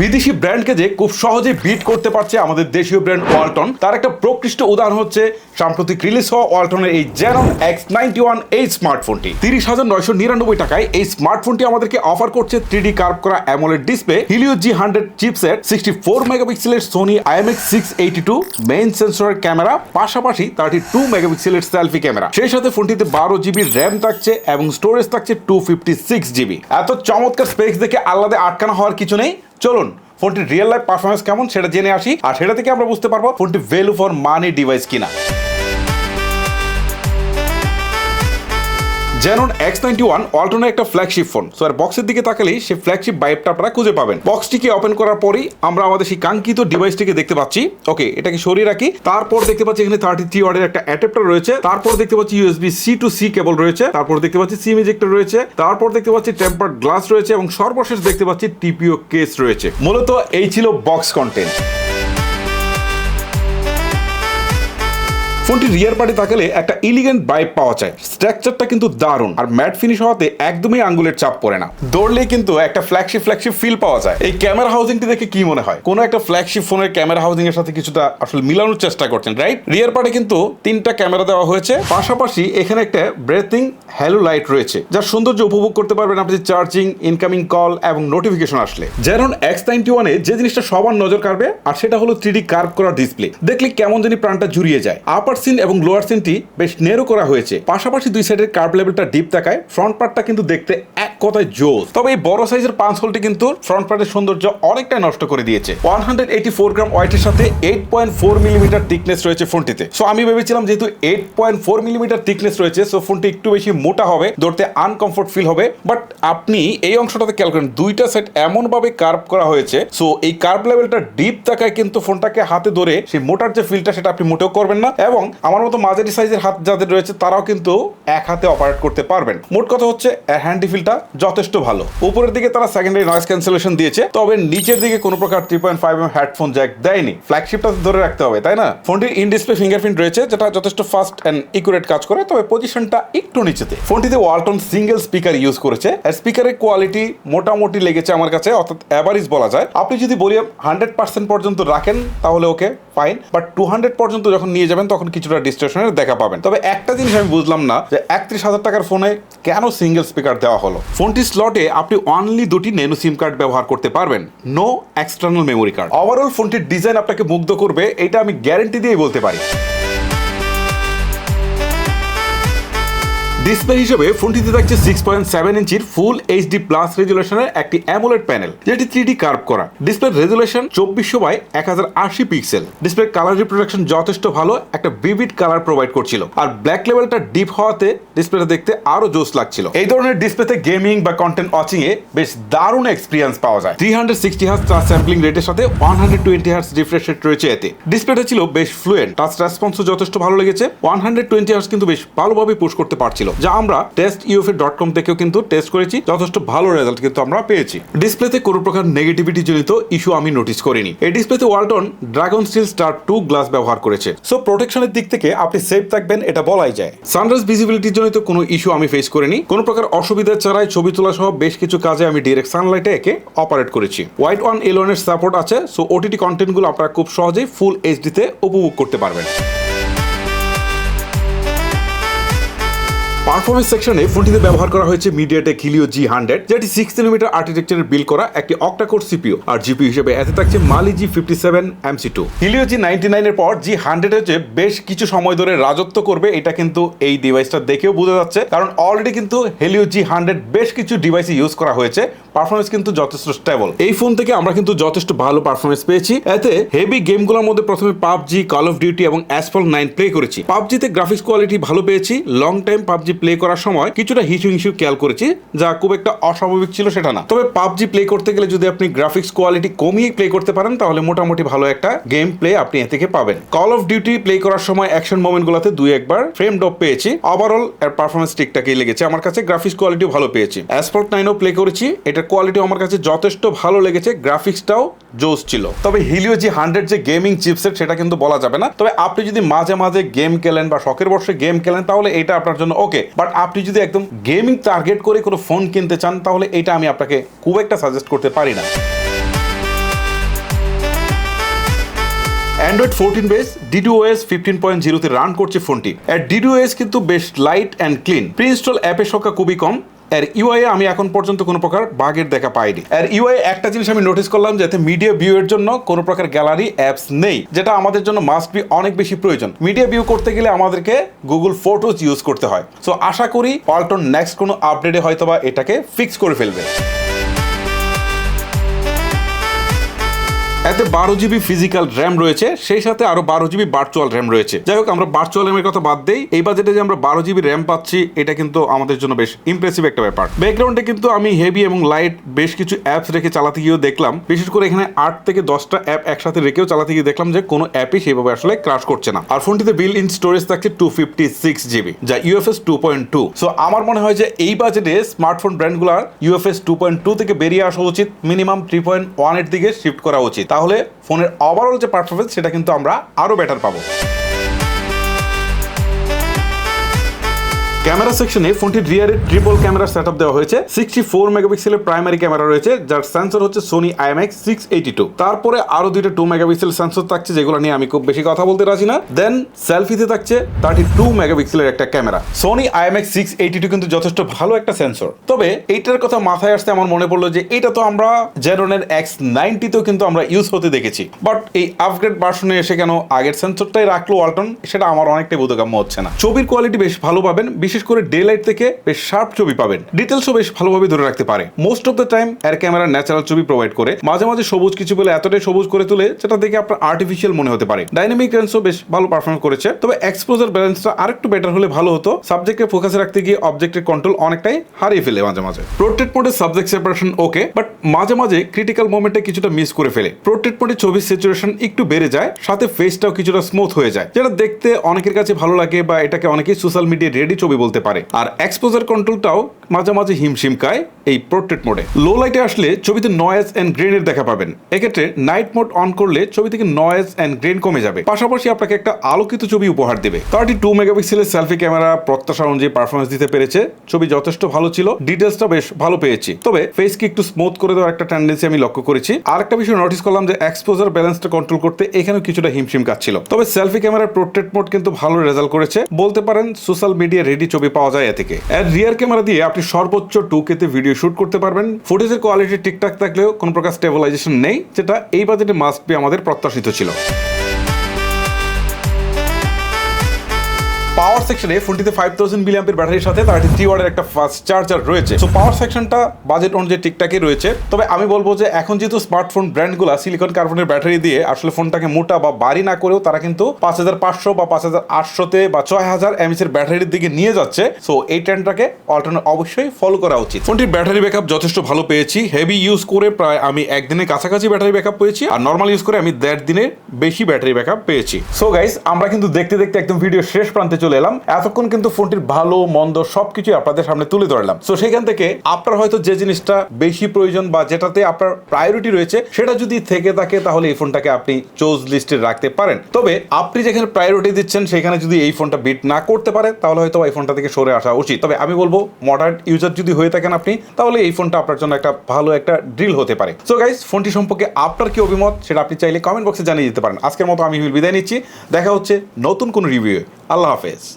বিদেশি ব্র্যান্ডকে যে খুব সহজে বিট করতে পারছে আমাদের দেশীয় ব্র্যান্ড ওয়ালটন, তার একটা প্রকৃষ্ট উদাহরণ হচ্ছে সাম্প্রতিক রিলিজ হওয়া ওয়ালটনের এই জেনন এক্স নাইনটি ওয়ান এই স্মার্টফোনটি তিরিশ হাজার নয়শো নিরানব্বই টাকায় এই স্মার্টফোনটি আমাদেরকে অফার করছে থ্রি ডি কার্ভ করা AMOLED display Helio G hundred chipset sixty four মেগাপিক্সেলের Sony IMX six eighty two main সেন্সরের ক্যামেরা পাশাপাশি থার্টি টু মেগাপিক্সেলের সেলফি ক্যামেরা সেই সাথে ফোনটিতে বারো জিবি র্যাম থাকছে এবং স্টোরেজ থাকছে টু ফিফটি সিক্স জিবি এত চমৎকার স্পেক্স দেখে আল্লাদে আটকানো হওয়ার কিছু নেই। চলুন, ফোনটির রিয়েল লাইফ পারফরমেন্স কেমন সেটা জেনে আসি, আর সেটা থেকে আমরা বুঝতে পারব ফোনটি ভ্যালু ফর মানি ডিভাইস কিনা। জেনন এক্স নাইনটি ওয়ান অল্টনের একটা ফ্ল্যাগশিপ ফোন সো আর বক্সের দিকে তাকালেই সেই ফ্ল্যাগশিপ বাইপটা আপনারা খুঁজে পাবেন। বক্সটিকে ওপেন করার পরেই আমরা আমাদের সেই কাঙ্ক্ষিত ডিভাইসটিকে দেখতে পাচ্ছি। ওকে এটাকে সরিয়ে রাখি। তারপর দেখতে পাচ্ছি এখানে থার্টি থ্রি ওয়ার্ডের একটা অ্যাডাপ্টার রয়েছে। তারপর দেখতে পাচ্ছি USB C to C cable রয়েছে। তারপর দেখতে পাচ্ছি সিম ইজেক্টর রয়েছে। তারপর দেখতে পাচ্ছি টেম্পার্ড গ্লাস রয়েছে এবং সর্বশেষ দেখতে পাচ্ছি টিপিও কেস রয়েছে। মূলত এই ছিল বক্স কন্টেন্ট ফোনটি রিয়ার পার্টি তাকালে একটা ইলিগেন্ট বাইপ পাওয়া যায়। স্ট্রাকচারটা কিন্তু দারুণ, আর ম্যাট ফিনিশ হওয়াতে একদমই আঙ্গুলের চাপ পড়ে না। দৌড়লে কিন্তু একটা ফ্ল্যাগশিপ ফ্ল্যাগশিপ ফিল পাওয়া যায়। এই ক্যামেরা হাউজিংটি দেখে কি মনে হয়? কোনো একটা ফ্ল্যাগশিপ ফোনের ক্যামেরা হাউজিং এর সাথে কিছুটা আসলে মিলানোর চেষ্টা করছেন রাইট রিয়ার পার্টে কিন্তু তিনটা ক্যামেরা দেওয়া হয়েছে। পাশাপাশি এখানে একটা ব্রেথিং হ্যালো লাইট রয়েছে যার সৌন্দর্য উপভোগ করতে পারবেন আপনি চার্জিং ইনকামিং কল এবং নোটিফিকেশন আসলে। যেমন এক্স নাইনটি ওয়ানে যে জিনিসটা সবার নজর কাড়বে, আর সেটা হলো থ্রি ডি কার্ভ করা ডিসপ্লে দেখলে কেমন জানি প্রাণটা জুড়িয়ে যায়। আপার সিন এবং লোয়ার সিনটি বেশ নেরো করা হয়েছে। পাশাপাশি দুই সাইডের কার্ভ লেভেলটা ডিপ থাকায় ফ্রন্ট পার্টটা কিন্তু দেখতে এক কথায় জোস। তবে এই বড় সাইজের পাঁচ হোলটি কিন্তু ফ্রন্ট পার্টের সৌন্দর্য অনেকটাই নষ্ট করে দিয়েছে। One hundred eighty four gram ওয়াইটের সাথে eight point four millimetre thickness রয়েছে ফোনটিতে। সো আমি ভেবেছিলাম যেহেতু eight point four millimetre thickness রয়েছে সো ফোনটি একটু বেশি মোটা হবে, ধরতে আনকমফোর্ট ফিল হবে। বাট আপনি এই অংশটাতে খেয়াল করেন, দুইটা সেট এমনভাবে কার্ভ করা হয়েছে সো এই কার্ভ লেভেলটা ডিপ থাকায় কিন্তু ফোনটাকে হাতে ধরে সেই মোটার যে ফিলটা সেটা আপনি মোটেও করবেন না। এবং আমার মতো মাঝারি সাইজের হাত যাদের রয়েছে, তারাও কিন্তু এক হাতে অপারেট করতে পারবেন। মোট কথা হচ্ছে হ্যান্ডি ফিলটা যথেষ্ট ভালো। উপরের দিকে তারা সেকেন্ডারি নয়েজ ক্যান্সেলেশন দিয়েছে, তবে নিচের দিকে কোনো প্রকার three point five M headphone jack দেয়নি। ফ্ল্যাগশিপটা ধরে রাখতে হবে, তাই না? ফোনটির ইন ডিসপ্লে ফিঙ্গারপ্রিন্ট রয়েছে, যেটা যথেষ্ট ফাস্ট অ্যান্ড ইকুরেট কাজ করে, তবে পজিশনটা একটু নিচেতে। ফোনটিতে ওয়ালটন সিঙ্গেল স্পিকার ইউজ করেছে, আর স্পিকারের কোয়ালিটি মোটামুটি লেগেছে আমার কাছে, অর্থাৎ অ্যাভারেজ বলা যায়। আপনি যদি বলি হান্ড্রেড পার্সেন্ট পর্যন্ত রাখেন, তাহলে okay fine but two hundred পর্যন্ত যখন নিয়ে যাবেন, তখন কিছুটা ডিস্ট্রেশনের দেখা পাবেন। তবে একটা জিনিস আমি বুঝলাম না, যে একত্রিশ হাজার টাকার ফোনে কেন সিঙ্গেল স্পিকার দেওয়া হলো? ফোনটি স্লটে আপনি অনলি দুটি নেনো সিম কার্ড ব্যবহার করতে পারবেন। No external memory card overall ফোনটির ডিজাইন আপনাকে মুগ্ধ করবে, এটা আমি গ্যারেন্টি দিয়েই বলতে পারি। ডিসপ্লে হিসেবে ফোনটিতে থাকছে সিক্স পয়েন্ট সেভেন ইঞ্চির ফুল এইচডি প্লাস রেজুলেশনের একটি অ্যামোলেড প্যানেল যেটি থ্রি ডি কার্ভ করা। ডিসপ্লে রেজুলেশন চব্বিশশো বাই এক হাজার আশি পিক্সেল ডিসপ্লে কালার রিপ্রোডাকশন যথেষ্ট ভালো, একটা ভিভিড কালার প্রোভাইড করছিল। আর ব্ল্যাক লেভেলটা ডিপ হওয়াতে ডিসপ্লেটা দেখতে আরও জোস লাগছিল। এই ধরনের ডিসপ্লেতে গেমিং বা কন্টেন্ট ওয়াচিং এ বেশ দারুণ এক্সপিরিয়েন্স পাওয়া যায়। Three hundred sixty hertz touch sampling রেটের সাথে one hundred twenty hertz refresh rate রয়েছে এতে। ডিসপ্লেটা ছিল বেশ ফ্লুয়েন্ট টাচ রেসপন্সও যথেষ্ট ভালো লেগেছে। ওয়ান হান্ড্রেড টোয়েন্টি হার্স কিন্তু বেশ ভালোভাবে পুশ করতে পারছিল। যা আমরা টেস্ট ইউএফএ ডট কম থেকেও কিন্তু টেস্ট করেছি। যথেষ্ট ভালো রেজাল্ট কিন্তু আমরা পেয়েছি। ডিসপ্লেতে কোনো প্রকার নেগেটিভিটি জনিত ইস্যু আমি নোটিস করিনি। এই ডিসপ্লেতে Walton dragon steel star two glass ব্যবহার করেছে। সো প্রোটেকশনের দিক থেকে আপনি সেফ থাকবেন, এটা বলাই যায়। সানরাইজ ভিজিবিলিটির জনিত কোনো ইস্যু আমি ফেস করিনি। কোনো প্রকার অসুবিধা ছাড়াই ছবি তোলা সহ বেশ কিছু কাজে আমি ডিরেক্ট সানলাইটে একে অপারেট করেছি। হোয়াইট ওয়ান এলোনের সাপোর্ট আছে। সো ওটিটি কন্টেন্টগুলো আপনারা খুব সহজেই ফুল এইচডিতে উপভোগ করতে পারবেন। পারফরমেন্স সেকশনে ফোনটিতে ব্যবহার করা হয়েছে মিডিয়াটেক হিলিও জি হান্ড্রেড যেটি সিক্স সেন্টিমিটার আর্কিটেকচারের বিল করা একটি অক্টাকোর সিপিও আর জিপি হিসেবে এতে থাকছে Mali G fifty seven MC two Helio G ninety নাইনের পর জি হান্ড্রেডের যে বেশ কিছু সময় ধরে রাজত্ব করবে এটা কিন্তু এই ডিভাইসটা দেখেও বোঝা যাচ্ছে, কারণ অলরেডি কিন্তু হেলিও জি হান্ড্রেড বেশ কিছু ডিভাইসে ইউজ করা হয়েছে পারফরমেন্স কিন্তু যথেষ্ট স্টেবল এই ফোন থেকে আমরা কিন্তু যথেষ্ট ভালো পারফরমেন্স পেয়েছি, এতে হেভি গেমগুলোর মধ্যে প্রথমে পাবজি কল অফ ডিউটি এবং অ্যাসফল নাইন প্লে করেছি। পাবজিতে গ্রাফিক্স কোয়ালিটি ভালো পেয়েছি লং টাইম পাবজি প্লে করার সময় কিছুটা হিসু হিসু খেয়াল করেছি, যা খুব একটা অস্বাভাবিক ছিল সেটা না। তবে পাবজি প্লে করতে গেলে যদি আপনি গ্রাফিক্স কোয়ালিটি কমিয়ে প্লে করতে পারেন, তাহলে মোটামুটি ভালো একটা গেম প্লে আপনি এ থেকে পাবেন। কল অফ ডিউটি প্লে করার সময় অ্যাকশন মোমেন্টগুলোতে দুই একবার ফ্রেম ড্রপ পেয়েছি। ওভারঅল এর পারফরমেন্স ঠিকঠাকই লেগেছে। আমার কাছে গ্রাফিক্স কোয়ালিটিও ভালো পেয়েছি। অ্যাসফল্ট নাইনও প্লে করেছি। এটার কোয়ালিটি আমার কাছে যথেষ্ট ভালো লেগেছে। গ্রাফিক্সটাও জোস ছিল। তবে হিলিও জি হান্ড্রেড যে গেমিং চিপসেট সেটা কিন্তু বলা যাবে না। তবে আপনি যদি মাঝে মাঝে গেম খেলেন বা শখের বর্ষে গেম খেলেন, তাহলে এটা আপনার জন্য ওকে বাট আপনি যদি একদম গেমিং টার্গেট করে কোনো ফোন কিনতে চান, তাহলে এটা আমি আপনাকে খুব একটা সাজেস্ট করতে পারি না। Android fourteen base DDOS fifteen point জিরোতে রান করছে ফোনটি। অ্যাট ডিডিওএস কিন্তু বেশ light and clean pre install অ্যাপের সংখ্যা খুবই কম। এর ইউআই আমি এখন পর্যন্ত কোনো প্রকার বাগের দেখা পাইনি। এর ইউআই একটা জিনিস আমি নোটিস করলাম যাতে মিডিয়া ভিউ এর জন্য কোনো প্রকার গ্যালারি অ্যাপস নেই, যেটা আমাদের জন্য মাস্ট বি অনেক বেশি প্রয়োজন। মিডিয়া ভিউ করতে গেলে আমাদেরকে গুগল ফটোজ ইউজ করতে হয়। সো আশা করি অল্টন নেক্সট কোনো আপডেটে হয়তোবা এটাকে ফিক্স করে ফেলবে। এতে বারো জিবি ফিজিক্যাল র্যাম রয়েছে, সেই সাথে আরও বারো জিবি ভার্চুয়াল র্যাম রয়েছে। যাই হোক, আমরা ভার্চুয়াল র্যামের কথা বাদ দেই। এই বাজেটে যে আমরা বারো জিবি র্যাম পাচ্ছি, এটা কিন্তু আমাদের জন্য বেশ ইমপ্রেসিভ একটা ব্যাপার। ব্যাকগ্রাউন্ডে কিন্তু আমি হেভি এবং লাইট বেশ কিছু অ্যাপস রেখে চালাতে গিয়েও দেখলাম। বিশেষ করে এখানে আট থেকে দশটা অ্যাপ একসাথে রেখেও চালাতে গিয়ে দেখলাম যে কোনো অ্যাপই সেভাবে আসলে ক্রাশ করছে না। আর ফোনটিতে বিল ইন স্টোরেজ থাকছে টু ফিফটি সিক্স জিবি যা UFS two point two so আমার মনে হয় যে এই বাজেটে স্মার্টফোন ব্র্যান্ডগুলোর ইউএফএস টু পয়েন্ট টু থেকে বেরিয়ে আসা উচিত। মিনিমাম থ্রি পয়েন্ট ওয়ানের দিকে শিফট করা উচিত। তাহলে ফোনের ওভারঅল যে পারফরমেন্স সেটা কিন্তু আমরা আরও বেটার পাবো। ক্যামেরা সেকশনে ফোনটির রিয়ারে ট্রিপল ক্যামেরা সেট দেওয়া হয়েছে। সিক্সটি ফোর মেগাপিক্সেলের প্রাইমারি ক্যামেরা রয়েছে, যার সেন্সর হচ্ছে Sony IMX six eighty two তারপরে আরও দুইটা টু মেগাপিক্সেল সেন্সর থাকছে, যেগুলো নিয়ে আমি খুব বেশি কথা বলতে রাজি না। দেন সেলফিতে থাকছে থার্টি টু মেগাপিক্সেলের একটা camera Sony IMX six eighty two কিন্তু যথেষ্ট ভালো একটা সেন্সর তবে এইটার কথা মাথায় আসতে আমার মনে পড়ল যে এটা তো আমরা জেরনের এক্স নাইনটিতেও কিন্তু আমরা ইউজ হতে দেখেছি। বাট এই আপগ্রেড ভার্সনে এসে কেন আগের সেন্সরটাই রাখল ওয়ালটন সেটা আমার অনেকটাই বোধগম্য হচ্ছে না। ছবির কোয়ালিটি বেশ ভালো পাবেন, বিশেষ করে ডে লাইট থেকে বেশ শার্প ছবি পাবেন। ডিটেলসও বেশ ভালোভাবে ধরে রাখতে পারে। মোস্ট অফ দ্য টাইম এর ক্যামেরা ন্যাচারাল ছবি প্রোভাইড করে। মাঝে মাঝে সবুজ কিছু বলে এতটাই সবুজ করে তোলে যেটা দেখে আপনার আর্টিফিশিয়াল মনে হতে পারে। ডাইনামিক রেন্সও বেশ ভালো পারফর্ম করেছে। তবে এক্সপোজার ব্যালেন্সটা আরেকটু বেটার হলে ভালো হতো। সাবজেক্টকে ফোকাসে রাখতে গিয়ে অবজেক্টের কন্ট্রোল অনেকটাই হারিয়ে ফেলে মাঝে মাঝে। প্রোট্রেট মোডে সাবজেক্ট সেপারেশন ওকে বাট মাঝে মাঝে ক্রিটিক্যাল মোমেন্টে কিছুটা মিস করে ফেলে। প্রোট্রেট মোডে ছবির সিচুয়েশন একটু বেড়ে যায়, সাথে ফেসটাও কিছুটা স্মুথ হয়ে যায়, যেটা দেখতে অনেকের কাছে ভালো লাগে বা এটাকে অনেকেই সোশ্যাল মিডিয়া রেডি ছবি বলতে পারে। আর এক্সপোজার কন্ট্রোলটাও মাঝে মাঝে হিমশিম খায় এই পোর্ট্রেট মোডে লো লাইটে আসলে ছবিতে নয়েজ অ্যান্ড গ্রেনের দেখা পাবেন। এক্ষেত্রে নাইট মোড অন করলে ছবি থেকে নয়েজ অ্যান্ড গ্রেন কমে যাবে। পাশাপাশি আপনাকে একটা আলোকিত ছবি উপহার দেবে। থার্টি টু মেগাপিক্সেলের সেলফি ক্যামেরা প্রত্যাশা অনুযায়ী পারফরমেন্স দিতে পেরেছে। ছবি যথেষ্ট ভালো ছিল ডিটেলসটা বেশ ভালো পেয়েছি। তবে ফেসকে একটু স্মুথ করে দেওয়ার একটা টেন্ডেন্সি আমি লক্ষ্য করেছি। আর একটা বিষয় নোটিস করলাম যে এক্সপোজার ব্যালেন্সটা কন্ট্রোল করতে এখানেও কিছুটা হিমশিম কাটছিল তবে সেলফি ক্যামেরার পোর্ট্রেট মোড কিন্তু ভালো রেজাল্ট করেছে। বলতে পারেন সোশ্যাল মিডিয়া রেডি ছবি পাওয়া যায় এ থেকে। এর রিয়ার ক্যামেরা দিয়ে আপনি সর্বোচ্চ টু কেতে ভিডিও শুট করতে পারবেন। ফুটেজের কোয়ালিটি ঠিকঠাক থাকলেও কোনো প্রকার স্টেবিলাইজেশন নেই, যেটা এই বাজেটে মাস্ট বি আমাদের প্রত্যাশিত ছিল। পাওয়ার সেকশনে ফোনটিতে ফাইভ থাউজেন্ড মিলিয়ামের ব্যাটারির সাথে থার্টি থ্রি ওয়ার্ডের একটা ফাস্ট চার্জার রয়েছে। সো পাওয়ার সেকশনটা বাজেট অনুযায়ী ঠিকঠাকই রয়েছে। তবে আমি বলব যে, এখন যেহেতু স্মার্টফোন ব্র্যান্ডগুলো সিলিকন কার্বনের ব্যাটারি দিয়ে আসলে ফোনটাকে মোটা বা বাড়ি না করেও তারা কিন্তু পাঁচ হাজার পাঁচশো বা পাঁচ হাজার আটশোতে বা ছয় হাজার এমএস এর ব্যাটারির দিকে নিয়ে যাচ্ছে। সো এই ট্রেন্ডটাকে অল্টারনেট অবশ্যই ফলো করা উচিত। ফোনটির ব্যাটারি ব্যাকআপ যথেষ্ট ভালো পেয়েছি। হেভি ইউজ করে প্রায় আমি একদিনের কাছাকাছি ব্যাটারি ব্যাকআপ পেয়েছি। আর নর্মাল ইউজ করে আমি দেড় দিনের বেশি ব্যাটারি ব্যাকআপ পেয়েছি। সো গাইস আমরা কিন্তু দেখতে দেখতে একদম ভিডিও শেষ প্রান্তে চলে এলাম। এতক্ষণ কিন্তু ফোনটির ভালো, মন্দ সবকিছু আপনাদের সামনে তুলে ধরলাম তো সেখান থেকে আপনার হয়তো যে জিনিসটা বেশি প্রয়োজন বা যেটাতে আপনার প্রায়োরিটি রয়েছে, সেটা যদি থেকে থাকে, তাহলে এই ফোনটাকে আপনি চোজ লিস্টে রাখতে পারেন। তবে আপনি যেখানে প্রায়োরিটি দিচ্ছেন, সেখানে যদি এই ফোনটা বিট না করতে পারে, তাহলে হয়তো এই ফোনটা থেকে সরে আসা উচিত। তবে আমি বলব মডার্ন ইউজার যদি হয়ে থাকেন আপনি, তাহলে এই ফোনটা আপনার জন্য একটা ভালো একটা ড্রিল হতে পারে। সো গাইস ফোনটি সম্পর্কে আপনার কি অভিমত, সেটা আপনি চাইলে কমেন্ট বক্সে জানিয়ে দিতে পারেন। আজকের মতো আমি বিদায় নিচ্ছি। দেখা হচ্ছে নতুন কোন রিভিউ আল্লাহ হাফেজ